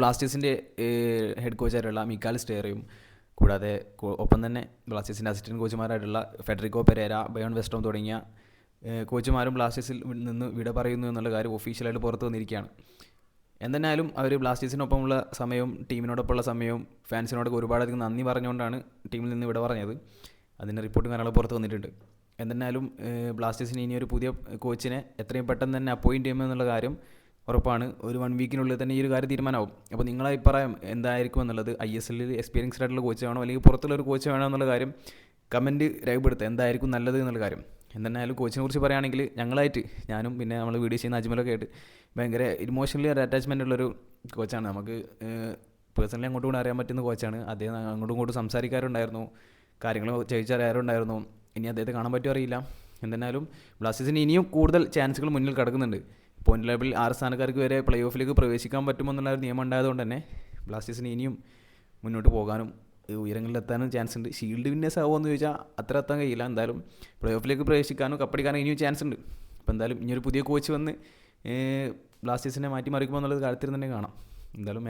ബ്ലാസ്റ്റേഴ്സിന്റെ ഹെഡ് കോച്ചായിട്ടുള്ള മിക്കാൽ സ്റ്റേറയും കൂടാതെ ഒപ്പം തന്നെ ബ്ലാസ്റ്റേഴ്സിന്റെ അസിസ്റ്റന്റ് കോച്ചുമാരായിട്ടുള്ള ഫെഡറിക്കോ പെരേര ബയോൺ വെസ്റ്റോം തുടങ്ങിയ കോച്ചുമാരും ബ്ലാസ്റ്റേഴ്സിൽ നിന്ന് വിട പറയുന്നു എന്നുള്ള കാര്യം ഒഫീഷ്യലായിട്ട് പുറത്തു വന്നിരിക്കുകയാണ്. എന്തായാലും അവർ ബ്ലാസ്റ്റേഴ്സിനൊപ്പമുള്ള സമയവും ടീമിനോടൊപ്പമുള്ള സമയവും ഫാൻസിനോടൊക്കെ ഒരുപാടധികം നന്ദി പറഞ്ഞുകൊണ്ടാണ് ടീമിൽ നിന്ന് വിട പറഞ്ഞത്. അതിന്റെ റിപ്പോർട്ടും കാര്യങ്ങളും പുറത്ത് വന്നിട്ടുണ്ട്. എന്തായാലും ബ്ലാസ്റ്റേഴ്സിന് ഇനി ഒരു പുതിയ കോച്ചിനെ എത്രയും പെട്ടെന്ന് തന്നെ അപ്പോയിന്റ് ചെയ്യുമെന്നുള്ള കാര്യം ഉറപ്പാണ്. ഒരു വൺ വീക്കിനുള്ളിൽ തന്നെ ഈ ഒരു കാര്യം തീരുമാനമാവും. അപ്പോൾ നിങ്ങളെ അഭിപ്രായം എന്തായിരിക്കും എന്നുള്ളത് ഐ എസ് എല്ലിൽ എക്സ്പീരിയൻസ്ഡ് ആയിട്ടുള്ള കോച്ച് വേണോ? അല്ലെങ്കിൽ പുറത്തുള്ള ഒരു കോച്ച് വേണോ എന്നുള്ള കാര്യം കമന്റ് രേഖപ്പെടുത്തുക. എന്തായിരിക്കും നല്ലത് എന്നുള്ള കാര്യം. എന്തായാലും കോച്ചിനെ കുറിച്ച് പറയുകയാണെങ്കിൽ ഞങ്ങളായിട്ട് ഞാനും പിന്നെ നമ്മൾ വീഡിയോ ചെയ്യുന്ന അജ്മലൊക്കെ ആയിട്ട് ഭയങ്കര ഇമോഷണലി ഒരു അറ്റാച്ച്മെന്റ് ഉള്ളൊരു കോച്ചാണ് നമുക്ക് പേഴ്സണലി അങ്ങോട്ടും കൂടെ അറിയാൻ പറ്റുന്ന കോച്ചാണ് അദ്ദേഹം അങ്ങോട്ടും ഇങ്ങോട്ടും സംസാരിക്കാറുണ്ടായിരുന്നു. കാര്യങ്ങൾ ചോദിച്ചറിയാറുണ്ടായിരുന്നു. ഇനി അദ്ദേഹത്തെ കാണാൻ പറ്റുമോ അറിയില്ല. എന്തെന്നാലും ബ്ലാസ്റ്റേഴ്സിന് ഇനിയും കൂടുതൽ ചാൻസുകൾ മുന്നിൽ കിടക്കുന്നുണ്ട്. പോയിന്റ് ലെവലിൽ ആറ് സ്ഥാനക്കാർക്ക് വരെ പ്ലേ ഓഫിലേക്ക് പ്രവേശിക്കാൻ പറ്റുമെന്നുള്ള ഒരു നിയമം ഉണ്ടായതുകൊണ്ട് തന്നെ ബ്ലാസ്റ്റേഴ്സിന് ഇനിയും മുന്നോട്ട് പോകാനും ഉയരങ്ങളിലെത്താനും ചാൻസ് ഉണ്ട്. ഷീൽഡ് വിന്നേഴ്സ് ആവുമെന്ന് ചോദിച്ചാൽ അത്ര എത്താൻ കഴിയില്ല. എന്തായാലും പ്ലേ ഓഫിലേക്ക് പ്രവേശിക്കാനും കപ്പടിക്കാനും ഇനിയും ചാൻസ് ഉണ്ട്. അപ്പോൾ എന്തായാലും ഇനിയൊരു പുതിയ കോച്ച് വന്ന് ബ്ലാസ്റ്റേഴ്സിനെ ബ്ലാസ്റ്റേഴ്സിനെ മാറ്റിമറിക്കുമോ എന്നുള്ളത് കാര്യത്തിൽ തന്നെ കാണാം. എന്തായാലും